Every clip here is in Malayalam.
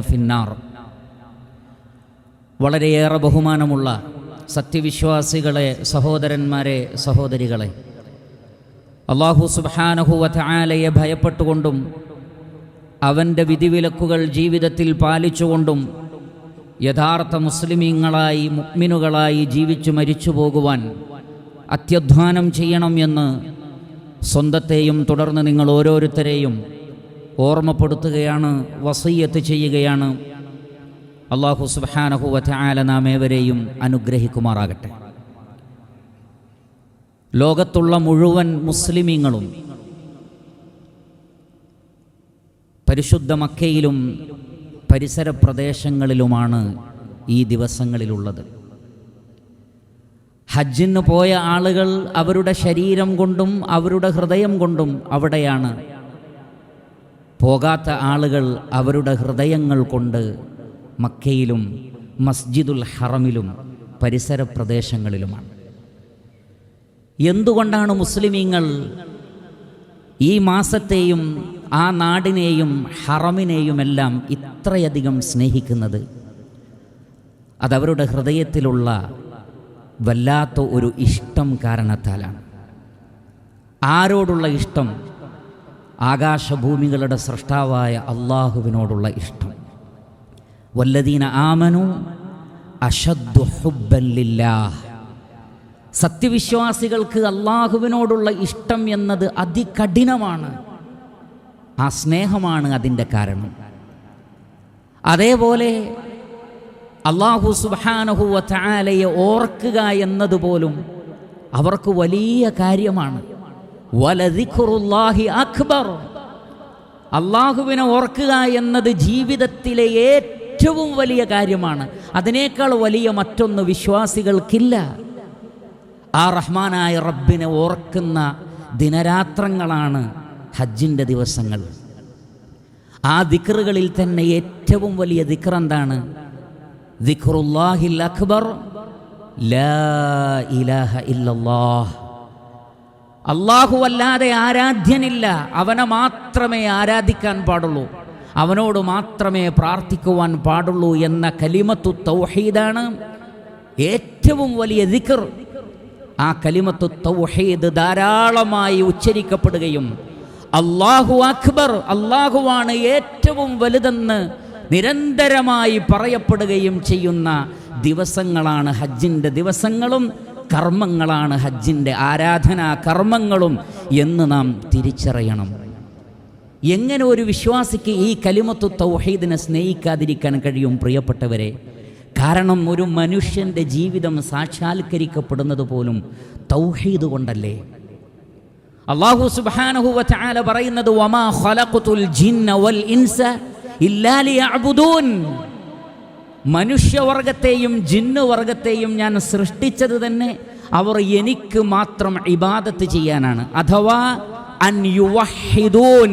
ഫിന്നാർ. വളരെയേറെ ബഹുമാനമുള്ള സത്യവിശ്വാസികളെ സഹോദരന്മാരെ സഹോദരികളെ. അള്ളാഹു സുബാനഹുവത്ത് ഭയപ്പെട്ടുകൊണ്ടും അവന്റെ വിധിവിലക്കുകൾ ജീവിതത്തിൽ പാലിച്ചുകൊണ്ടും യഥാർത്ഥ മുസ്ലിമീങ്ങളായി മുക്മിനുകളായി ജീവിച്ചു മരിച്ചു പോകുവാൻ അത്യധ്വാനം ചെയ്യണമെന്ന് സ്വന്തത്തെയും തുടർന്ന് നിങ്ങൾ ഓരോരുത്തരെയും ഓർമ്മപ്പെടുത്തുകയാണ് വസയ്യത്ത് ചെയ്യുകയാണ്. അള്ളാഹു സുബാനഹുവറ്റ ആല നാം ഏവരെയും അനുഗ്രഹിക്കുമാറാകട്ടെ. ലോകത്തുള്ള മുഴുവൻ മുസ്ലിമീങ്ങളും പരിശുദ്ധ മക്കയിലും പരിസര പ്രദേശങ്ങളിലുമാണ് ഈ ദിവസങ്ങളിലുള്ളത്. ഹജ്ജിന് പോയ ആളുകൾ അവരുടെ ശരീരം കൊണ്ടും അവരുടെ ഹൃദയം കൊണ്ടും അവിടെയാണ് പോകാത്ത ആളുകൾ അവരുടെ ഹൃദയങ്ങൾ കൊണ്ട് മക്കയിലും മസ്ജിദുൽ ഹറമിലും പരിസര പ്രദേശങ്ങളിലുമാണ്. എന്തുകൊണ്ടാണ് മുസ്ലിമീങ്ങൾ ഈ മാസത്തെയും ആ നാടിനെയും ഹറമിനെയുമെല്ലാം ഇത്രയധികം സ്നേഹിക്കുന്നത്? അതവരുടെ ഹൃദയത്തിലുള്ള വല്ലാത്ത ഒരു ഇഷ്ടം കാരണത്താലാണ്. ആരോടുള്ള ഇഷ്ടം? ആകാശഭൂമികളുടെ സൃഷ്ടാവായ അള്ളാഹുവിനോടുള്ള ഇഷ്ടം. വല്ലദീന ആമനു അഷദ്ദു സത്യവിശ്വാസികൾക്ക് അള്ളാഹുവിനോടുള്ള ഇഷ്ടം എന്നത് അതികഠിനമാണ്. ആ സ്നേഹമാണ് അതിന്റെ കാരണം. അതേപോലെ അള്ളാഹു സുബാനഹുവ ചാലയെ ഓർക്കുക എന്നതുപോലും അവർക്ക് വലിയ കാര്യമാണ്. അക്ബർ. അള്ളാഹുവിനെ ഓർക്കുക എന്നത് ജീവിതത്തിലെ ഏറ്റവും വലിയ കാര്യമാണ്. അതിനേക്കാൾ വലിയ മറ്റൊന്ന് വിശ്വാസികൾക്കില്ല. ആ റഹ്മാനായ റബ്ബിനെ ഓർക്കുന്ന ദിനരാത്രങ്ങളാണ് ഹജ്ജിന്റെ ദിവസങ്ങൾ. ആ ദിക്റുകളിൽ തന്നെ ഏറ്റവും വലിയ ദിക്ർ എന്താണ്? ദിക്റുല്ലാഹിൽ അക്ബർ. ലാ ഇലാഹ ഇല്ലല്ലാഹ്. അള്ളാഹു അല്ലാതെ ആരാധ്യനില്ല. അവനെ മാത്രമേ ആരാധിക്കാൻ പാടുള്ളൂ. അവനോട് മാത്രമേ പ്രാർത്ഥിക്കുവാൻ പാടുള്ളൂ എന്ന കലിമത്തു തൗഹീദാണ് ഏറ്റവും വലിയ ദിക്കർ ആ കലിമത്തു തൗഹീദ് ധാരാളമായി ഉച്ചരിക്കപ്പെടുകയും അള്ളാഹു അക്ബർ അള്ളാഹുവാണ് ഏറ്റവും വലുതെന്ന് നിരന്തരമായി പറയപ്പെടുകയും ചെയ്യുന്ന ദിവസങ്ങളാണ് ഹജ്ജിന്റെ ദിവസങ്ങളും കർമ്മങ്ങളാണ് ഹജ്ജിന്റെ ആരാധനാ കർമ്മങ്ങളും എന്ന് നാം തിരിച്ചറിയണം. എങ്ങനെ ഒരു വിശ്വാസിക്ക് ഈ കലിമത്തു തൗഹീദിനെ സ്നേഹിക്കാതിരിക്കാൻ കഴിയും പ്രിയപ്പെട്ടവരെ? കാരണം ഒരു മനുഷ്യന്റെ ജീവിതം സാക്ഷാത്കരിക്കപ്പെടുന്നത് പോലും തൗഹീദ് കൊണ്ടല്ലേ? അള്ളാഹു സുബ്ഹാനഹു വതആല പറയുന്നത് ജിന്ന വൽ ഇൻസ ഇല്ലാ ലിയഅബുദൂൻ. മനുഷ്യവർഗത്തെയും ജിന്നുവർഗത്തെയും ഞാൻ സൃഷ്ടിച്ചത് തന്നെ അവർ എനിക്ക് മാത്രം ഇബാദത്ത് ചെയ്യാനാണ്. അഥവാ അൻ യുവഹിദൂൻ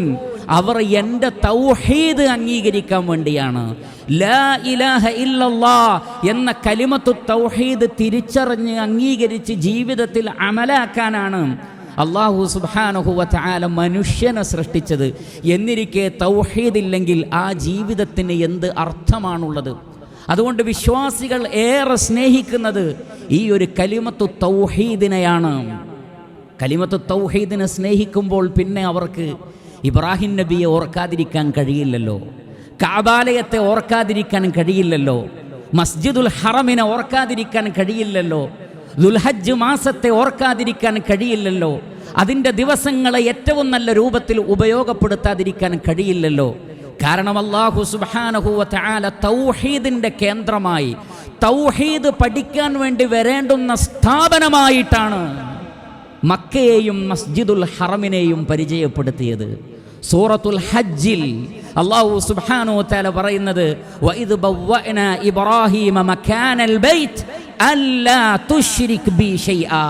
അവർ എന്റെ തൗഹീദ് അംഗീകരിക്കാൻ വേണ്ടിയാണ്. ലാ ഇലാഹ ഇല്ലല്ലാ എന്ന കലിമത്തു തൗഹീദ് തിരിച്ചറിഞ്ഞ് അംഗീകരിച്ച് ജീവിതത്തിൽ അമലാക്കാനാണ് അള്ളാഹു സുബാനഹുവ ആല മനുഷ്യനെ സൃഷ്ടിച്ചത്. എന്നിരിക്കെ തൗഹീദില്ലെങ്കിൽ ആ ജീവിതത്തിന് എന്ത് അർത്ഥമാണുള്ളത്? അതുകൊണ്ട് വിശ്വാസികൾ ഏറെ സ്നേഹിക്കുന്നത് ഈ ഒരു കലിമത്തു തൗഹീദിനെയാണ്. കലിമത്തു തൗഹീദിനെ സ്നേഹിക്കുമ്പോൾ പിന്നെ അവർക്ക് ഇബ്രാഹിം നബിയെ ഓർക്കാതിരിക്കാൻ കഴിയില്ലല്ലോ. കാബാലയത്തെ ഓർക്കാതിരിക്കാൻ കഴിയില്ലല്ലോ. മസ്ജിദുൽ ഹറമിനെ ഓർക്കാതിരിക്കാൻ കഴിയില്ലല്ലോ. ദുൽഹജ്ജ് മാസത്തെ ഓർക്കാതിരിക്കാൻ കഴിയില്ലല്ലോ. അതിന്റെ ദിവസങ്ങളെ ഏറ്റവും നല്ല രൂപത്തിൽ ഉപയോഗപ്പെടുത്താതിരിക്കാൻ കഴിയില്ലല്ലോ. കാരണം അള്ളാഹു സുബാനഹുവ തആല തൗഹീദിന്റെ കേന്ദ്രമായി തൗഹീദ് പഠിക്കാൻ വേണ്ടി വരേണ്ടുന്ന സ്ഥാപനമായിട്ടാണ് മക്കയെയും മസ്ജിദുൽ ഹറമിനെയും പരിചയപ്പെടുത്തിയത്. സൂറത്തുൽ ഹജ്ജിൽ അള്ളാഹു സുബ്ഹാനഹു തആല പറയുന്നത് ഇബ്രാഹിം അല്ലാ തുശ്രിക് ബി ഷൈആ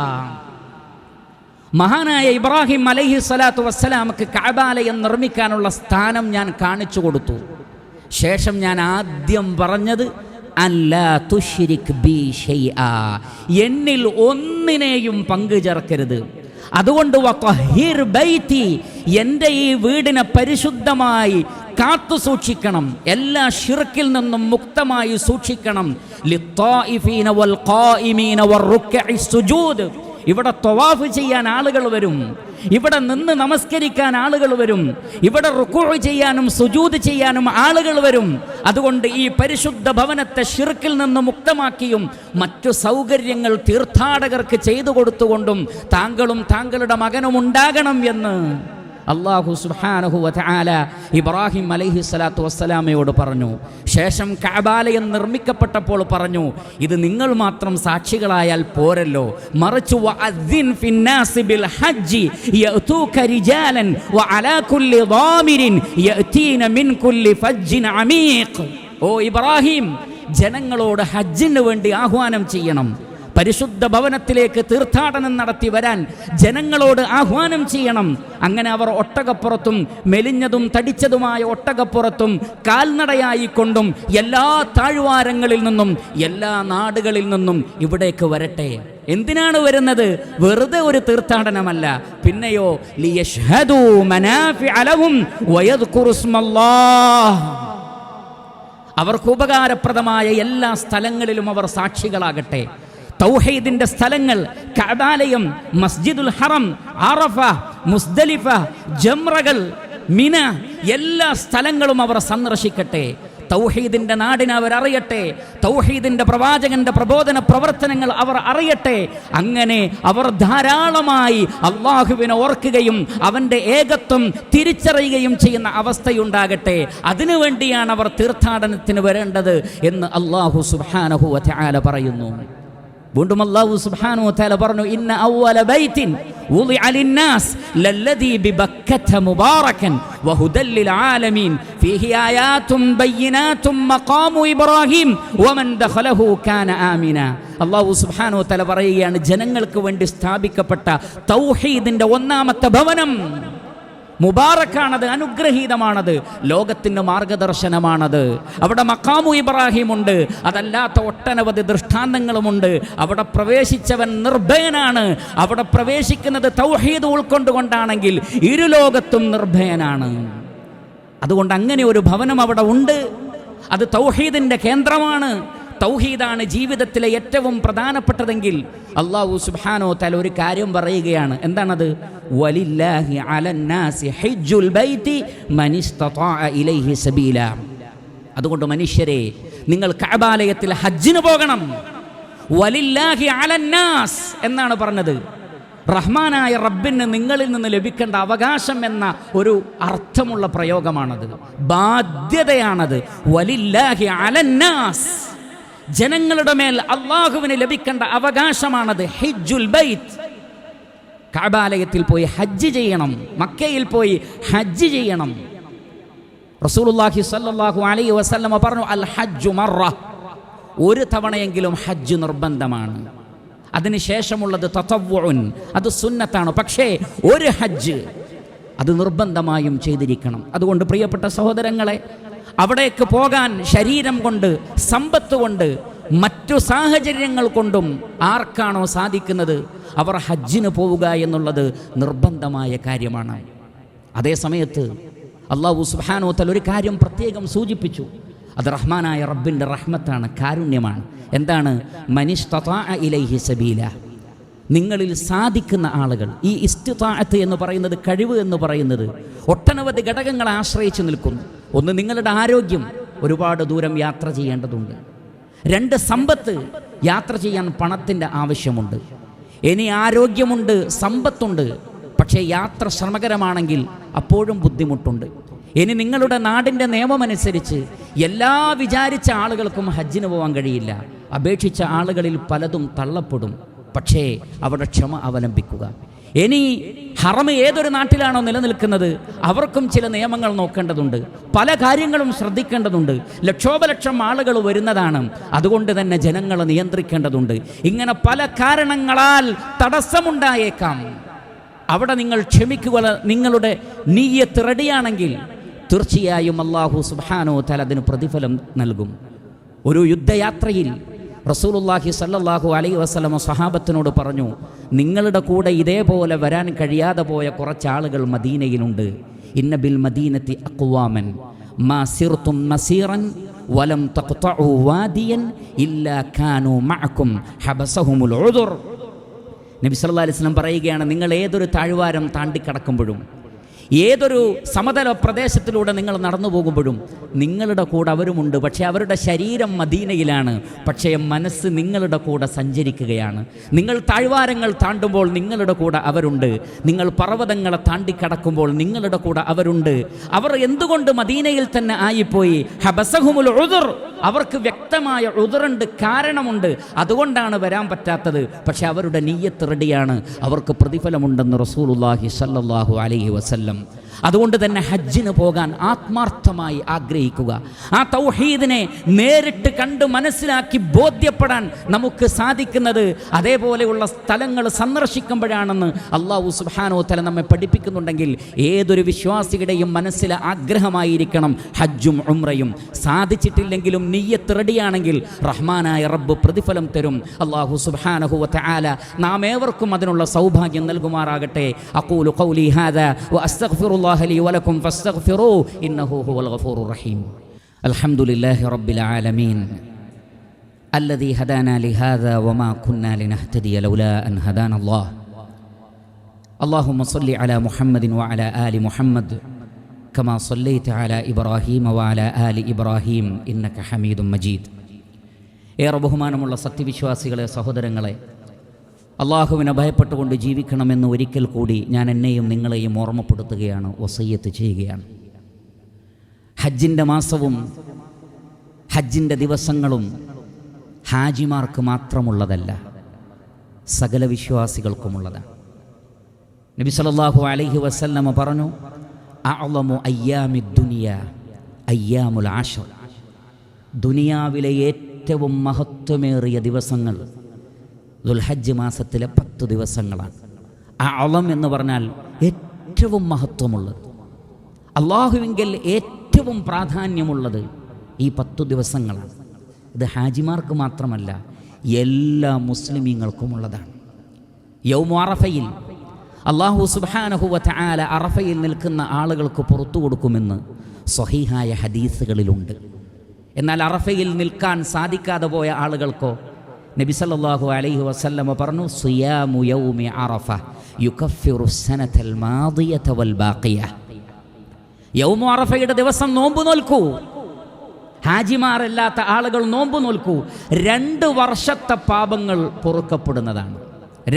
മഹാനായ ഇബ്രാഹിം അലൈഹി സ്വലാത്തു വസ്സലാമക്ക് കഅബാലയം നിർമ്മിക്കാനുള്ള സ്ഥാനം ഞാൻ കാണിച്ചു കൊടുത്തു. ശേഷം ഞാൻ ആദ്യം പറഞ്ഞത് അല്ല തുഷിരിക് ബി എന്നിൽ ഒന്നിനെയും പങ്കു ചേർക്കരുത്. അതുകൊണ്ട് ബൈത്തി എന്റെ ഈ വീടിനെ പരിശുദ്ധമായി കാത്തു സൂക്ഷിക്കണം. എല്ലാ ഷിർക്കിൽ നിന്നും മുക്തമായി സൂക്ഷിക്കണം. ഇവിടെ തൊവാഫ് ചെയ്യാൻ ആളുകൾ വരും. ഇവിടെ നിന്ന് നമസ്കരിക്കാൻ ആളുകൾ വരും. ഇവിടെ റുക്കൂ ചെയ്യാനും സുജൂത് ചെയ്യാനും ആളുകൾ വരും. അതുകൊണ്ട് ഈ പരിശുദ്ധ ഭവനത്തെ ഷിർക്കിൽ നിന്ന് മുക്തമാക്കിയും മറ്റു സൗകര്യങ്ങൾ തീർത്ഥാടകർക്ക് ചെയ്തു കൊടുത്തുകൊണ്ടും താങ്കളും താങ്കളുടെ മകനും ഉണ്ടാകണം എന്ന്. അള്ളാഹു വതആല ഇബ്രാഹിം അലൈഹി സ്വലാത്തു വസ്സലാമയോട് പറഞ്ഞു. ശേഷം കാബാലയം നിർമ്മിക്കപ്പെട്ടപ്പോൾ പറഞ്ഞു ഇത് നിങ്ങൾ മാത്രം സാക്ഷികളായാൽ പോരല്ലോ. മറിച്ചു ഓ ഇബ്രാഹിം ജനങ്ങളോട് ഹജ്ജിന് വേണ്ടി ആഹ്വാനം ചെയ്യണം. പരിശുദ്ധ ഭവനത്തിലേക്ക് തീർത്ഥാടനം നടത്തി വരാൻ ജനങ്ങളോട് ആഹ്വാനം ചെയ്യണം. അങ്ങനെ അവർ ഒട്ടകപ്പുറത്തും മെലിഞ്ഞതും തടിച്ചതുമായ ഒട്ടകപ്പുറത്തും കാൽനടയായിക്കൊണ്ടും എല്ലാ താഴ്വാരങ്ങളിൽ നിന്നും എല്ലാ നാടുകളിൽ നിന്നും ഇവിടേക്ക് വരട്ടെ. എന്തിനാണ് വരുന്നത്? വെറുതെ ഒരു തീർത്ഥാടനമല്ല. പിന്നെയോ അവർക്ക് ഉപകാരപ്രദമായ എല്ലാ സ്ഥലങ്ങളിലും അവർ സാക്ഷികളാകട്ടെ. തൗഹീദിന്റെ സ്ഥലങ്ങൾ കഅബാലയം മസ്ജിദുൽ ഹറം അറഫ മുസ്ദലിഫ ജംറകൾ മിന എല്ലാ സ്ഥലങ്ങളും അവർ സന്ദർശിക്കട്ടെ. തൗഹീദിന്റെ നാടിനെ അവർ അറിയട്ടെ. തൗഹീദിന്റെ പ്രവാചകന്റെ പ്രബോധന പ്രവർത്തനങ്ങൾ അവർ അറിയട്ടെ. അങ്ങനെ അവർ ധാരാളമായി അള്ളാഹുവിനെ ഓർക്കുകയും അവന്റെ ഏകത്വം തിരിച്ചറിയുകയും ചെയ്യുന്ന അവസ്ഥയുണ്ടാകട്ടെ. അതിനുവേണ്ടിയാണ് അവർ തീർത്ഥാടനത്തിന് വരേണ്ടത് എന്ന് അള്ളാഹു സുബാനഹു അല പറയുന്നു. വീണ്ടും അല്ലാഹു സുബ്ഹാനഹു വതആല പറഞ്ഞു ഇന്ന അവ്വല ബൈത്തിൻ വുളിഅ ലിന്നാസ് ലല്ലദീ ബിബക്കത മുബാറകൻ വഹുദൽ ലിൽആലമീൻ ഫീഹി ആയാതും ബയ്യിനാതും ഇബ്രാഹിം വമൻ ദഖലഹു കാന ആമിന. അല്ലാഹു സുബ്ഹാനഹു വതആല പറയുകയാണ് ജനങ്ങൾക്ക് വേണ്ടി സ്ഥാപിക്കപ്പെട്ട തൗഹീദിന്റെ ഒന്നാമത്തെ ഭവനം മുബാറക്കാണത് അനുഗ്രഹീതമാണത് ലോകത്തിന് മാർഗദർശനമാണത്. അവിടെ മക്കാമു ഇബ്രാഹിം ഉണ്ട് അതല്ലാത്ത ഒട്ടനവധി ദൃഷ്ടാന്തങ്ങളുമുണ്ട്. അവിടെ പ്രവേശിച്ചവൻ നിർഭയനാണ്. അവിടെ പ്രവേശിക്കുന്നത് തൗഹീദ് ഉൾക്കൊണ്ടുകൊണ്ടാണെങ്കിൽ ഇരുലോകത്തും നിർഭയനാണ്. അതുകൊണ്ട് അങ്ങനെ ഒരു ഭവനം അവിടെ ഉണ്ട്. അത് തൗഹീദിന്റെ കേന്ദ്രമാണ്. തൗഹീദാണ് ജീവിതത്തിലെ ഏറ്റവും പ്രധാനപ്പെട്ടതെങ്കിൽ അള്ളാഹു സുബാനോ തല ഒരു കാര്യം പറയുകയാണ്. എന്താണത്? വലില്ലാഹി അലന്നാസി ഹജ്ജുൽ ഇലൈഹി സബീല. അതുകൊണ്ട് മനുഷ്യരെ നിങ്ങൾ കഅബാലയത്തിൽ ഹജ്ജിന് പോകണം. വലില്ലാഹി അലന്നാസ് എന്നാണ് പറഞ്ഞത്. റഹ്മാനായ റബ്ബിന് നിങ്ങളിൽ നിന്ന് ലഭിക്കേണ്ട അവകാശം എന്ന ഒരു അർത്ഥമുള്ള പ്രയോഗമാണത്. ബാധ്യതയാണത്. വലില്ലാഹി അലന്നാസ് ജനങ്ങളുടെ മേൽ അള്ളാഹുവിന് ലഭിക്കേണ്ട അവകാശമാണത് ഹിജുൽ ബൈത്ത്. കാബാലയത്തിൽ പോയി ഹജ്ജ് ചെയ്യണം മക്കയിൽ പോയി ഹജ്ജ് ചെയ്യണം. റസൂലുള്ളാഹി സ്വല്ലല്ലാഹു അലൈഹി വസല്ലമ പറഞ്ഞു അൽ ഹജ്ജു മറ. ഒരു തവണയെങ്കിലും ഹജ്ജ് നിർബന്ധമാണ്. അതിനുശേഷമുള്ളത് തതവ്വുൻ അത് സുന്നത്താണ്. പക്ഷേ ഒരു ഹജ്ജ് അത് നിർബന്ധമായും ചെയ്തിരിക്കണം. അതുകൊണ്ട് പ്രിയപ്പെട്ട സഹോദരങ്ങളെ അവിടേക്ക് പോകാൻ ശരീരം കൊണ്ട് സമ്പത്ത് കൊണ്ട് മറ്റു സാഹചര്യങ്ങൾ കൊണ്ടും ആർക്കാണോ സാധിക്കുന്നത്? അവർ ഹജ്ജിന് പോവുക എന്നുള്ളത് നിർബന്ധമായ കാര്യമാണ്. അതേ സമയത്ത് അള്ളാഹു സുഹാനോത്തൽ ഒരു കാര്യം പ്രത്യേകം സൂചിപ്പിച്ചു. അത് റഹ്മാനായ റബ്ബിന്റെ റഹ്മത്താണ് കാരുണ്യമാണ്. എന്താണ്? മനിഷ്തതാ ഇലൈഹി സബീല. നിങ്ങളിൽ സാധിക്കുന്ന ആളുകൾ ഈ ഇസ്തിതാഅത്ത് എന്ന് പറയുന്നത് കഴിവ് എന്ന് പറയുന്നത് ഒട്ടനവധി ഘടകങ്ങളെ ആശ്രയിച്ച് നിൽക്കുന്നു. ഒന്ന് നിങ്ങളുടെ ആരോഗ്യം ഒരുപാട് ദൂരം യാത്ര ചെയ്യേണ്ടതുണ്ട്. രണ്ട് സമ്പത്ത് യാത്ര ചെയ്യാൻ പണത്തിന്റെ ആവശ്യമുണ്ട്. ഇനി ആരോഗ്യമുണ്ട് സമ്പത്തുണ്ട് പക്ഷേ യാത്ര ശ്രമകരമാണെങ്കിൽ അപ്പോഴും ബുദ്ധിമുട്ടുണ്ട്. ഇനി നിങ്ങളുടെ നാടിന്റെ നിയമമനുസരിച്ച് എല്ലാ വിചാരിച്ച ആളുകൾക്കും ഹജ്ജിന് പോകാൻ കഴിയില്ല. അപേക്ഷിച്ച ആളുകളിൽ പലതും തള്ളപ്പെടും. പക്ഷേ അവിടെ ക്ഷമ അവലംബിക്കുക. ഇനി ഹറമ് ഏതൊരു നാട്ടിലാണോ നിലനിൽക്കുന്നത് അവർക്കും ചില നിയമങ്ങൾ നോക്കേണ്ടതുണ്ട്. പല കാര്യങ്ങളും ശ്രദ്ധിക്കേണ്ടതുണ്ട്. ലക്ഷോപലക്ഷം ആളുകൾ വരുന്നതാണ്. അതുകൊണ്ട് തന്നെ ജനങ്ങളെ നിയന്ത്രിക്കേണ്ടതുണ്ട്. ഇങ്ങനെ പല കാരണങ്ങളാൽ തടസ്സമുണ്ടായേക്കാം. അവിടെ നിങ്ങൾ ക്ഷമിക്കുക നിങ്ങളുടെ നീയത്ത് റെഡിയാണെങ്കിൽ തീർച്ചയായും അള്ളാഹു സുബാനോ തല അതിന് പ്രതിഫലം നൽകും. ഒരു യുദ്ധയാത്രയിൽ റസൂലുല്ലാഹി സല്ലല്ലാഹു അലൈഹി വസല്ലമ സഹാബത്തിനോട് പറഞ്ഞു നിങ്ങളുടെ കൂടെ ഇതേപോലെ വരാൻ കഴിയാതെ പോയ കുറച്ചാളുകൾ മദീനയിലുണ്ട്. ഇന്ന ബിൽ മദീനത്തി അക്വാമൻ മാ സിർത്തും മസീറൻ വലം തഖ്തഉ വാദിയൻ ഇല്ലാ കാനു മഅക്കും ഹബസഹുമുൽ ഉദുർ. നബി സല്ലല്ലാഹു അലൈഹി വസല്ലം പറയുകയാണ് നിങ്ങൾ ഏതൊരു താഴ്വാരം താണ്ടിക്കടക്കുമ്പോഴും ഏതൊരു സമതല പ്രദേശത്തിലൂടെ നിങ്ങൾ നടന്നു പോകുമ്പോഴും നിങ്ങളുടെ കൂടെ അവരുമുണ്ട്. പക്ഷേ അവരുടെ ശരീരം മദീനയിലാണ്. പക്ഷേ മനസ്സ് നിങ്ങളുടെ കൂടെ സഞ്ചരിക്കുകയാണ്. നിങ്ങൾ താഴ്വാരങ്ങൾ താണ്ടുമ്പോൾ നിങ്ങളുടെ കൂടെ അവരുണ്ട്. നിങ്ങൾ പർവതങ്ങളെ താണ്ടിക്കടക്കുമ്പോൾ നിങ്ങളുടെ കൂടെ അവരുണ്ട്. അവർ എന്തുകൊണ്ട് മദീനയിൽ തന്നെ ആയിപ്പോയി? ഹബസഹുമുൽ അവർക്ക് വ്യക്തമായ ഉതറുണ്ട് കാരണമുണ്ട്. അതുകൊണ്ടാണ് വരാൻ പറ്റാത്തത്. പക്ഷെ അവരുടെ നീയത്ത് റെഡിയാണ്. അവർക്ക് പ്രതിഫലമുണ്ടെന്ന് റസൂലുല്ലാഹി സല്ലാഹു അലൈഹി വസല്ലം. അതുകൊണ്ട് തന്നെ ഹജ്ജിന് പോകാൻ ആത്മാർത്ഥമായി ആഗ്രഹിക്കുക. ആ തൗഹീദിനെ നേരിട്ട് കണ്ട് മനസ്സിലാക്കി ബോധ്യപ്പെടാൻ നമുക്ക് സാധിക്കുന്നത് അതേപോലെയുള്ള സ്ഥലങ്ങൾ സന്ദർശിക്കുമ്പോഴാണെന്ന് അള്ളാഹു സുബാനോ തല നമ്മെ പഠിപ്പിക്കുന്നുണ്ടെങ്കിൽ ഏതൊരു വിശ്വാസിയുടെയും മനസ്സിൽ ആഗ്രഹമായിരിക്കണം ഹജ്ജും ഉമ്രയും സാധിച്ചിട്ടില്ലെങ്കിലും നീയത്ത് റെഡിയാണെങ്കിൽ റഹ്മാനായ റബ്ബ് പ്രതിഫലം തരും അള്ളാഹു സുബാനഹുവത്തെ ആല നാം ഏവർക്കും അതിനുള്ള സൗഭാഗ്യം നൽകുമാറാകട്ടെ അക്കൂലു ഖൗലി ഹാദ وأستغفر الله لي ولكم فاستغفروه إنه هو الغفور الرحيم الحمد لله رب العالمين الذي هدانا لهذا وما كنا لنهتدي لولا أن هدانا الله اللهم صل على محمد وعلى آل محمد كما صليت على إبراهيم وعلى آل إبراهيم إنك حميد مجيد ഏറെ ബഹുമാനമുള്ള സത്യവിശ്വാസികളെ സഹോദരങ്ങളെ അള്ളാഹുവിനെ ഭയപ്പെട്ടുകൊണ്ട് ജീവിക്കണമെന്ന് ഒരിക്കൽ കൂടി ഞാൻ എന്നെയും നിങ്ങളെയും ഓർമ്മപ്പെടുത്തുകയാണ് വസയ്യത്ത് ചെയ്യുകയാണ് ഹജ്ജിൻ്റെ മാസവും ഹജ്ജിൻ്റെ ദിവസങ്ങളും ഹാജിമാർക്ക് മാത്രമുള്ളതല്ല സകല വിശ്വാസികൾക്കുമുള്ളതാണ് നബി സല്ലല്ലാഹു അലൈഹി വസല്ലമ പറഞ്ഞു അഅ്ലമു അയ്യാമി ദുനിയ അയ്യാമുൽ ആഷർ ദുനിയാവിലെ ഏറ്റവും മഹത്വമേറിയ ദിവസങ്ങൾ ദുൽഹജ്ജ് മാസത്തിലെ പത്ത് ദിവസങ്ങളാണ്. അഅലം എന്ന് പറഞ്ഞാൽ ഏറ്റവും മഹത്വമുള്ളത്. അള്ളാഹുവിങ്കിൽ ഏറ്റവും പ്രാധാന്യമുള്ളത് ഈ പത്തു ദിവസങ്ങളാണ്. ഇത് ഹാജിമാർക്ക് മാത്രമല്ല എല്ലാ മുസ്ലിമീങ്ങൾക്കുമുള്ളതാണ്. യൗമു അറഫയിൽ അള്ളാഹു സുബാനഹുവറ്റ അറഫയിൽ നിൽക്കുന്ന ആളുകൾക്ക് പുറത്തു കൊടുക്കുമെന്ന് സ്വഹീഹായ ഹദീസുകളിലുണ്ട്. എന്നാൽ അറഫയിൽ നിൽക്കാൻ സാധിക്കാതെ പോയ ആളുകൾക്കോ നബി സല്ലല്ലാഹു അലൈഹി വസല്ലമ പറഞ്ഞു സിയാമു യൗമി അറഫ യുകഫിറു സനതൽ മാദിയത വൽ ബാഖിയ. യൗമു അറഫയുടെ ദിവസം നോമ്പ് നോൽക്കൂ. ഹാജിമാരല്ലാത്ത ആളുകൾ നോമ്പ് നോൽക്കൂ. രണ്ട് വർഷത്തെ പാപങ്ങൾ പൊറുക്കപ്പെടുന്നതാണ്.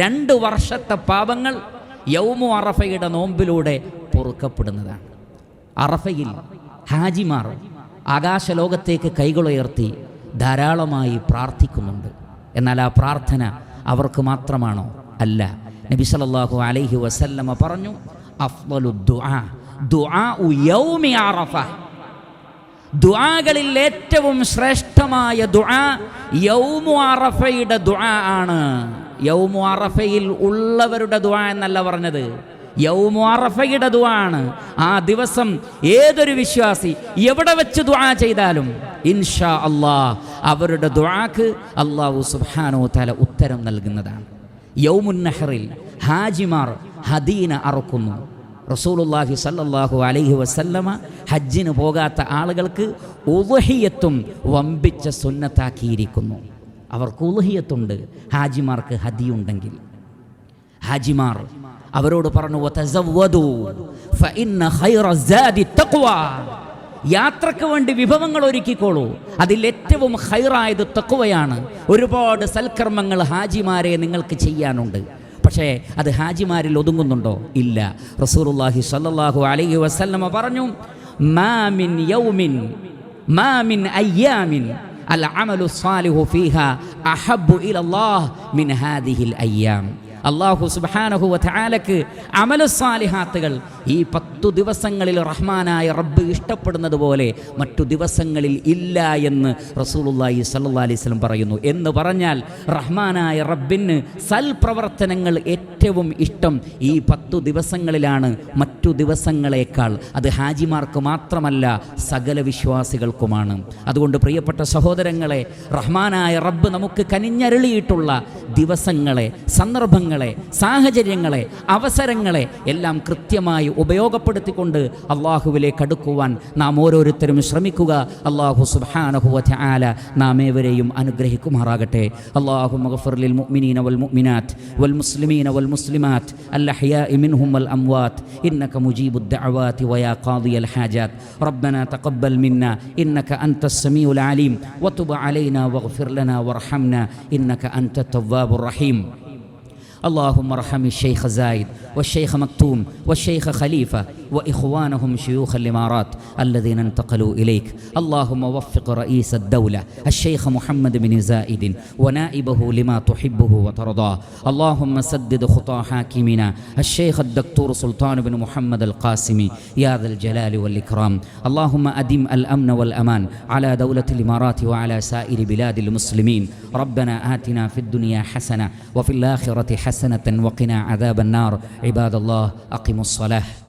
രണ്ട് വർഷത്തെ പാപങ്ങൾ യൗമു അറഫയുടെ നോമ്പിലൂടെ പൊറുക്കപ്പെടുന്നതാണ്. അറഫയിൽ ഹാജിമാർ ആകാശലോകത്തേക്ക് കൈകളുയർത്തി ധാരാളമായി പ്രാർത്ഥിക്കുന്നുണ്ട്. എന്നാൽ ആ പ്രാർത്ഥന അവർക്ക് മാത്രമാണോ? അല്ല. നബി സല്ലല്ലാഹു അലൈഹി വസല്ലമ പറഞ്ഞു ദുആ. യൗമി ദുആകളിൽ ഏറ്റവും ശ്രേഷ്ഠമായ ദുആ യൗമു അറഫയുടെ ദുആ ആണ്. യൗമു അറഫയിൽ ഉള്ളവരുടെ ദുആ എന്നല്ല പറഞ്ഞത്. യൗമു അറഫയുടെ ദുവാണ് ആ ദിവസം ഏതൊരു വിശ്വാസി എവിടെ വെച്ച് ദുആ ചെയ്താലും ഇൻഷാ അള്ളാ അവരുടെ ദുആക്ക് അള്ളാഹു സുബ്ഹാനോ തല ഉത്തരം നൽകുന്നതാണ്. യൗമുൻ നഹറിൽ ഹാജിമാർ ഹദീന അറക്കുന്നു. റസൂലുള്ളാഹി സല്ലല്ലാഹു അലൈഹി വസല്ലമ ഹജ്ജിന് പോകാത്ത ആളുകൾക്ക് ഉദഹിയത്തും വമ്പിച്ച സുന്നത്താക്കിയിരിക്കുന്നു. അവർക്ക് ഉലഹിയത്തുണ്ട്. ഹാജിമാർക്ക് ഹദിയുണ്ടെങ്കിൽ. ഹാജിമാർ അവരോട് പറഞ്ഞു. യാത്രയ്ക്ക് വേണ്ടി വിഭവങ്ങൾ ഒരുക്കിക്കോളൂ. അതിൽ ഏറ്റവും ഹൈറായത് തക്കുവയാണ് ഒരുപാട് സൽക്കർമ്മങ്ങൾ ഹാജിമാരെ നിങ്ങൾക്ക് ചെയ്യാനുണ്ട്. പക്ഷേ അത് ഹാജിമാരിൽ ഒതുങ്ങുന്നുണ്ടോ? ഇല്ല. റസൂറുല്ലാഹി സല്ലാഹു അലൈഹി വസല്ലമ പറഞ്ഞു മാമിൻ യൗമിൻ മാമിൻ അൽ അമലു സാലിഹു ഫീഹ അഹബ്ബു ഇലല്ലാഹ് മിൻ ഹാദിഹിൽ അയ്യാം അള്ളാഹു സുബാനഹു വലക്ക് അമലുസാലിഹാത്തുകൾ ഈ പത്തു ദിവസങ്ങളിൽ റഹ്മാനായ റബ്ബ് ഇഷ്ടപ്പെടുന്നത് പോലെ മറ്റു ദിവസങ്ങളിൽ ഇല്ല എന്ന് റസൂലുല്ലാഹി സല്ലാ വസല്ലം പറയുന്നു. എന്ന് പറഞ്ഞാൽ റഹ്മാനായ റബ്ബിന് സൽപ്രവർത്തനങ്ങൾ ഏറ്റവും ഇഷ്ടം ഈ പത്തു ദിവസങ്ങളിലാണ് മറ്റു ദിവസങ്ങളേക്കാൾ. അത് ഹാജിമാർക്ക് മാത്രമല്ല സകല വിശ്വാസികൾക്കുമാണ്. അതുകൊണ്ട് പ്രിയപ്പെട്ട സഹോദരങ്ങളെ റഹ്മാനായ റബ്ബ് നമുക്ക് കനിഞ്ഞരുളിയിട്ടുള്ള ദിവസങ്ങളെ സന്ദർഭങ്ങളെ സാഹചര്യങ്ങളെ അവസരങ്ങളെ എല്ലാം കൃത്യമായി ഉപയോഗപ്പെടുത്തിക്കൊണ്ട് അള്ളാഹുവിലേക്ക് അടുക്കുവാൻ നാം ഓരോരുത്തരും ശ്രമിക്കുക. അള്ളാഹു സുബാനഹുവ ആല നാം ഏവരെയും അനുഗ്രഹിക്കുമാറാകട്ടെ അള്ളാഹു മഗഫർലിൽ മുഅ്മിനീന വൽ മുഅ്മിനാത്ത് വൽ മുസ്ലിമീന വൽ والمسلمات الأحياء منهم والأموات. إنك مجيب الدعوات ويا قاضي الحاجات. ربنا تقبل منا. إنك أنت السميع العليم. وتب علينا واغفر لنا وارحمنا. إنك أنت التواب الرحيم. اللهم ارحم الشيخ زايد والشيخ مكتوم والشيخ خليفة وإخوانهم شيوخ الإمارات الذين انتقلوا إليك. اللهم وفق رئيس الدولة الشيخ محمد بن زائد ونائبه لما تحبه وترضاه. اللهم سدد خطى حاكمنا الشيخ الدكتور سلطان بن محمد القاسمي يا ذا الجلال والإكرام. اللهم أدم الأمن والأمان على دولة الإمارات وعلى سائر بلاد المسلمين. ربنا آتنا في الدنيا حسنة وفي الآخرة حسنة وقنا عذاب النار. عباد الله أقموا الصلاة.